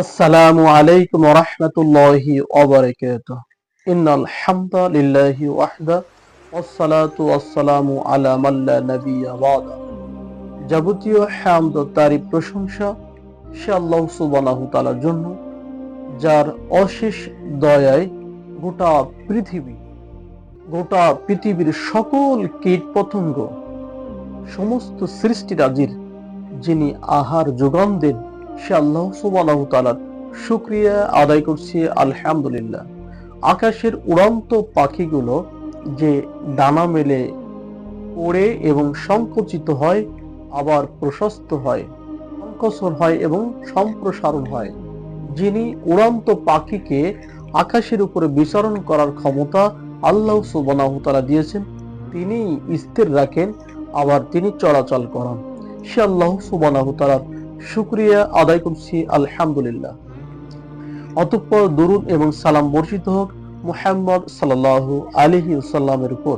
আসসালামু আলাইকুম রহমতুল্লাহি ওবরাকাতুহ ইন্নাল হামদা লিল্লাহি ওয়াহদা ওয়াসসালাতু ওয়াসসালামু আলা মান লা নাবিয়্যা বাদা। যাবতীয় হামদ ও তারিফ প্রশংসা সে আল্লাহ সুবহানাহু তাআলার জন্য, যার অশেষ দয়ায় গোটা পৃথিবী, গোটা পৃথিবীর সকল কীট পতঙ্গ, সমস্ত সৃষ্টিরাজির যিনি আহার যোগান দেন সে আল্লাহ সুবহানাহু তাআলার শুকরিয়া আদায় করছি, আলহামদুলিল্লাহ। আকাশের উড়ন্ত পাখিগুলো যে ডানা মেলে ওড়ে এবং সংকুচিত হয়, আবার প্রশস্ত হয়, সংকোচন হয় এবং সম্প্রসারণ হয়। যিনি উড়ন্ত পাখিকে আকাশের উপরে বিচরণ করার ক্ষমতা আল্লাহ সুবহানাহু তাআলা দিয়েছেন তিনি স্থির রাখেন, আবার তিনি চলাচল করান। সে আল্লাহ সুবহানাহু তাআলার শুক্রিয়া আদায় করছি, আলহামদুলিল্লাহ। অতঃপর দরুদ এবং সালাম বর্ষিত হোক মুহাম্মদ সাল্লাল্লাহু আলাইহি সাল্লামের উপর,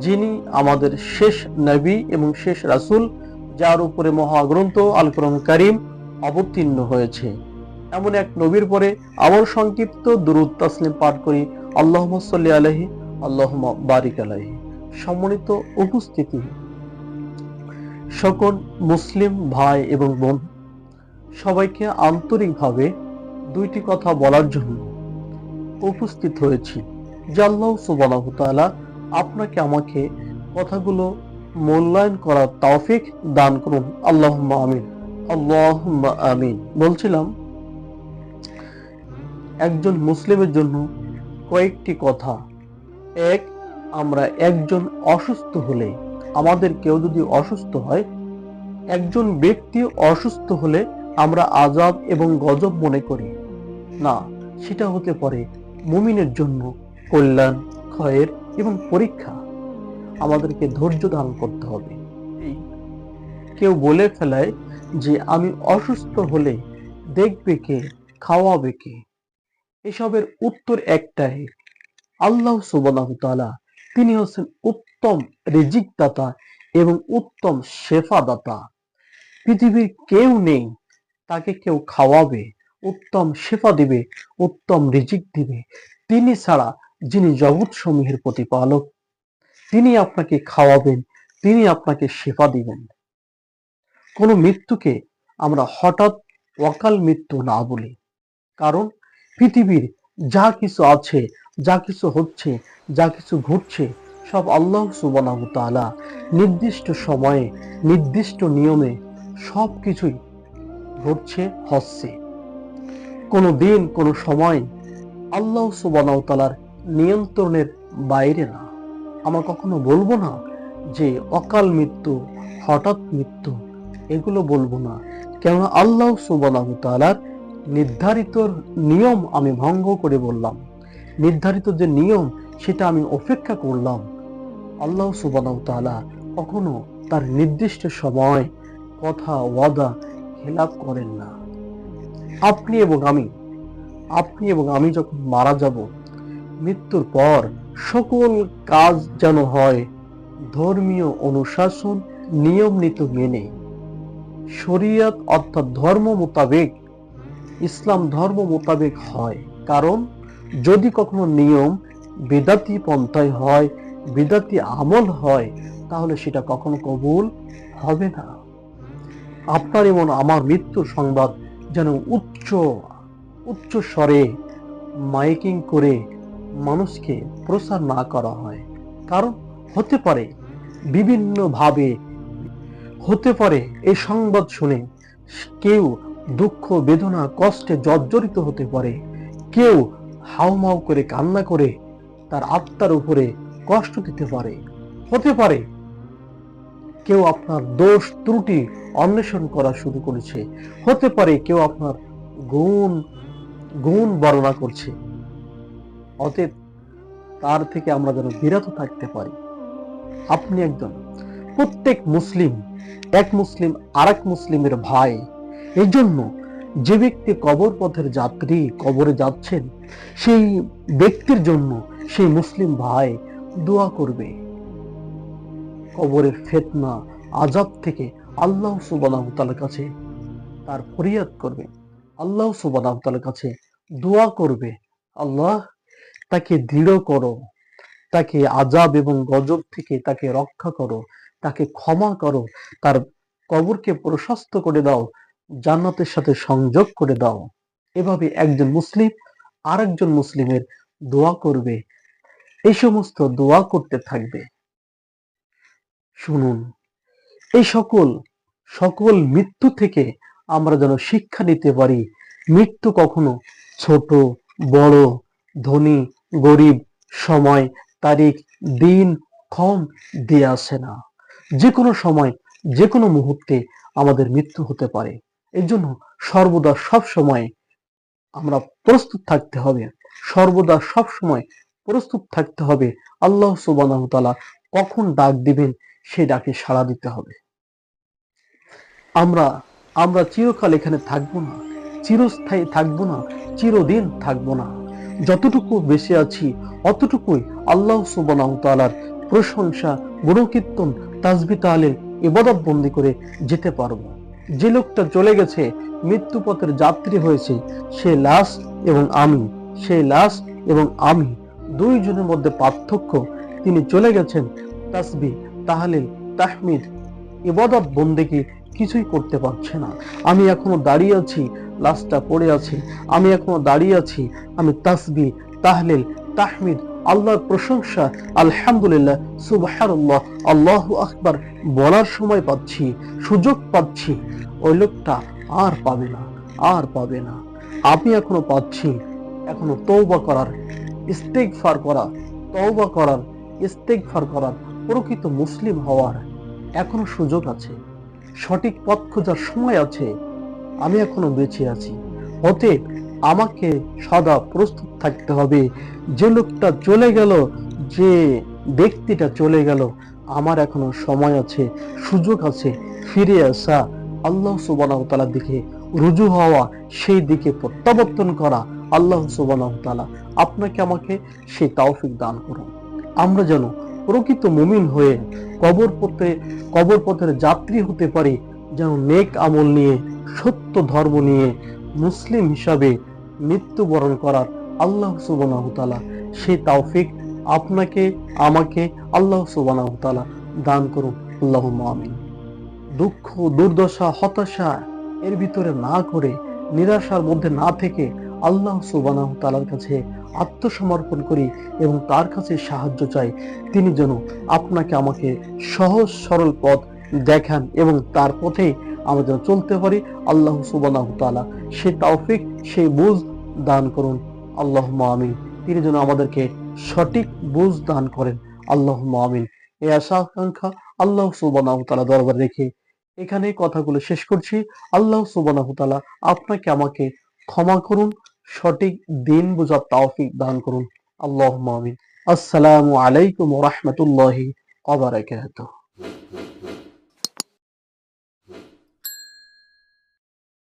যিনি আমাদের শেষ নবী এবং শেষ রাসূল, যার উপরে মহাগ্রন্থ আল কোরআন কারীম অবতীর্ণ হয়েছে। এমন এক নবীর পরে আবার সংক্ষিপ্ত দুরুদ তাসলিম পাঠ করি আল্লাহ সাল্লি আলাইহি, আল্লাহুম্মা বারিক আলাইহি। সম্মানিত উপস্থিতি। সকল মুসলিম ভাই এবং বোন সবাইকে আন্তরিকভাবে দুইটি কথা বলার জন্য উপস্থিত হয়েছি। আল্লাহ আপনাকে আমাকে কথাগুলো মূল্যায়ন করার তৌফিক দান করুন। আল্লাহুম্মা আমিন। আল্লাহুম্মা আমিন। বলছিলাম, একজন মুসলিমের জন্য কয়েকটি কথা। এক, আমরা একজন অসুস্থ হলে, আমাদের কেউ যদি অসুস্থ হয়, একজন ব্যক্তি অসুস্থ হলে আমরা আজাব এবং গজব মনে করি। না, সেটা হতে পারে মুমিনের জন্য কল্যাণ, ক্ষয়ের এবং পরীক্ষা। আমাদেরকে ধৈর্য ধারণ করতে হবে। কেউ বলে ফেলায় যে আমি অসুস্থ হলে দেখবে কে, খাওয়াবে কে। এসবের উত্তর একটাই। আল্লাহ সুবহানাহু তাআলা তিনি হচ্ছেন উত্তম রিজিক দাতা এবং উত্তম শেফাদাতা। পৃথিবীর কেউ নেই তাকে কেউ খাওয়াবে, উত্তম শেফা দিবে, উত্তম রিজিক দিবে। তিনি ছাড়া যিনি জগৎ সমূহের প্রতিপালক, তিনি আপনাকে খাওয়াবেন, তিনি আপনাকে শেফা দিবেন। কোন মৃত্যুকে আমরা হঠাৎ অকাল মৃত্যু না বলি। কারণ পৃথিবীর যা কিছু আছে, যা কিছু হচ্ছে, যা কিছু ঘটছে, সব আল্লাহ সুবহানাহু তাআলা নির্দিষ্ট সময়ে, নির্দিষ্ট নিয়মে সব কিছুই ঘটছে হচ্ছে কোনো দিন, কোনো সময় আল্লাহ সুবহানাহু তাআলার নিয়ন্ত্রণের বাইরে না। আমরা কখনো বলব না যে অকাল মৃত্যু, হঠাৎ মৃত্যু, এগুলো বলব না। কেননা আল্লাহ সুবহানাহু তাআলার নির্ধারিত নিয়ম আমি ভঙ্গ করে বললাম। নির্ধারিত যে নিয়ম, সেটা আমি অপেক্ষা করলাম। আল্লাহ সুবহানাহু তাআলা কখনো তার নির্দিষ্ট সময়, কথা, ওয়াদা খেলাপ করেন না। আপনি এবং আমি, আপনি এবং আমি যখন মারা যাব, মৃত্যুর পর সকল কাজ যেন হয় ধর্মীয় অনুশাসন নিয়ম নীতি মেনে। শরিয়ত অর্থাৎ ধর্ম মোতাবেক, ইসলাম ধর্ম মোতাবেক হয়। কারণ, যদি কখনো নিয়ম, বেদাতি পন্থায় হয়, বেদাতি আমল হয়, তাহলে সেটা কখনো কবুল হবে না। আপনার এমন আমার মৃত্যুর সংবাদ যেন উচ্চ উচ্চ স্বরে মাইকিং করে মানুষকে প্রচার না করা হয়। কারণ হতে পারে বিভিন্নভাবে, হতে পারে এই সংবাদ শুনে কেউ দুঃখ, বেদনা, কষ্টে জর্জরিত হতে পারে। কেউ হাউমাউ করে কান্না করে তার আত্মার উপরে কষ্ট দিতে পারে। হতে পারে কেউ আপনার দোষ, ত্রুটি অন্বেষণ করা শুরু করেছে। হতে পারে কেউ আপনার গুণ গুণ বর্ণনা করছে। অতএব তার থেকে আমরা যেন বিরত থাকতে পারি। আপনি একজন, প্রত্যেক মুসলিম, এক মুসলিম আর মুসলিমের ভাই। এই জন্য যে ব্যক্তি কবর পথের যাত্রী কবরে যাচ্ছেন, সেই ব্যক্তির জন্য সেই মুসলিম ভাই দোয়া করবে। কবরের ফেতনা আজাব থেকে আল্লাহ সুবহানাহু কাছে তার ফরিয়াদ করবে। আল্লাহ সুবাহ কাছে দোয়া করবে। আল্লাহ, তাকে দৃঢ় করো। তাকে আজাব এবং গজব থেকে তাকে রক্ষা করো। তাকে ক্ষমা করো। তার কবরকে প্রশস্ত করে দাও। জান্নাতের সাথে সংযোগ করে দাও। এভাবে একজন মুসলিম আরেকজন মুসলিমের দোয়া করবে। এই সমস্ত দোয়া করতে থাকবে। শুনুন। এই সকল সকল মৃত্যু থেকে আমরা যেন শিক্ষা নিতে পারি। মৃত্যু কখনো ছোট, বড়, ধনী, গরিব, সময়, তারিখ, দিন, ক্ষণ দিয়ে আসে না। যে কোনো সময় যে কোনো মুহূর্তে আমাদের মৃত্যু হতে পারে। এর জন্য সর্বদা সব সময় আমরা প্রস্তুত থাকতে হবে। সর্বদা সব সময় প্রস্তুত থাকতে হবে। আল্লাহ সুবাহ কখন ডাক দিবেন সেই ডাকে সাড়া দিতে হবে। আমরা আমরা চিরকাল এখানে থাকব না, চিরস্থায়ী থাকব না, চিরদিন থাকব না। যতটুকু বেঁচে আছি, অতটুকুই আল্লাহ তাআলার প্রশংসা, গুণকীর্তন, তাজবি তালের ইবাদত বন্দি করে যেতে পারব। যে লোকটা চলে গেছে মৃত্যুপথের যাত্রী হয়েছে, সে লাশ এবং আমি, সে লাশ এবং আমি, দুইজনের মধ্যে পার্থক্য। তিনি চলে গেছেন তাসবি তাহলিল, তাহমিদ, ইবাদত বন্দেকে কিছুই করতে পারছে না। আমি এখনও দাঁড়িয়ে আছি, লাশটা পড়ে আছে, আমি এখনও দাঁড়িয়ে আছি, আমি তাসবি, তাহলিল, তাহমিদ, আল্লাহর প্রশংসা, আলহামদুলিল্লাহ, সুবহানাল্লাহ, আল্লাহু আকবার বলার সময় পাচ্ছি, সুযোগ পাচ্ছি। ওই লোকটা আর পাবে না, আর পাবে না। আমি এখনও পাচ্ছি, এখনও তৌবা করার, ইস্তেগফার করা তৌবা করার, ইস্তেগফার করার প্রকৃত মুসলিম হওয়ার এখনও সুযোগ আছে। সঠিক পথ খোঁজার সময় আছে। আমি এখনও বেঁচে আছি। অতএব আমাকে সদা প্রস্তুত থাকতে হবে। যে লোকটা চলে গেল, যে ব্যক্তিটা চলে গেল, আমার এখনও সময় আছে, সুযোগ আছে ফিরে আসা। আল্লাহ সুবাহ তালার দিকে রুজু হওয়া, সেই দিকে প্রত্যাবর্তন করা। আল্লাহ সুবাহ তালা আপনাকে আমাকে সেই তাওফিক দান করুন। আমরা যেন প্রকৃত মুমিন হয়ে কবর পথে, কবর পথের যাত্রী হতে পারি যেন নেক আমল নিয়ে, সত্য ধর্ম নিয়ে মুসলিম হিসাবে মৃত্যুবরণ করার আল্লাহ সুবাহ তালা সেই তাওফিক আপনাকে, আমাকে আল্লাহ সুবাহ তালা দান করুন। আল্লাহ আমিন। দুঃখ, দুর্দশা, হতাশা এর ভিতরে না করে, নিরাশার মধ্যে না থেকে আল্লাহ সুবাহ তালার কাছে আত্মসমর্পণ করি এবং তার কাছে সাহায্য চাই। তিনি যেন আপনাকে আমাকে সহজ, সরল পথ দেখান এবং তার পথে আমরা যেন চলতে পারি। আল্লাহ সুবাহ তালা সে তাওফিক সেই বুঝ দান করুন। আল্লাহ আমিন। তিনি যেন আমাদেরকে সঠিক বুঝ দান করেন। আল্লাহ আমিন। এই আশা, আকাঙ্ক্ষা আল্লাহ সুবাহ তালা দরবার রেখে এখানে কথাগুলো শেষ করছি। আল্লাহ সুবাহ তালা আপনাকে আমাকে ক্ষমা করুন সঠিক দিন বোঝার তাওফিক দান করুন। আল্লাহ আমিন। আসসালামু আলাইকুম রহমতুল্লাহি আবারাকাতুহ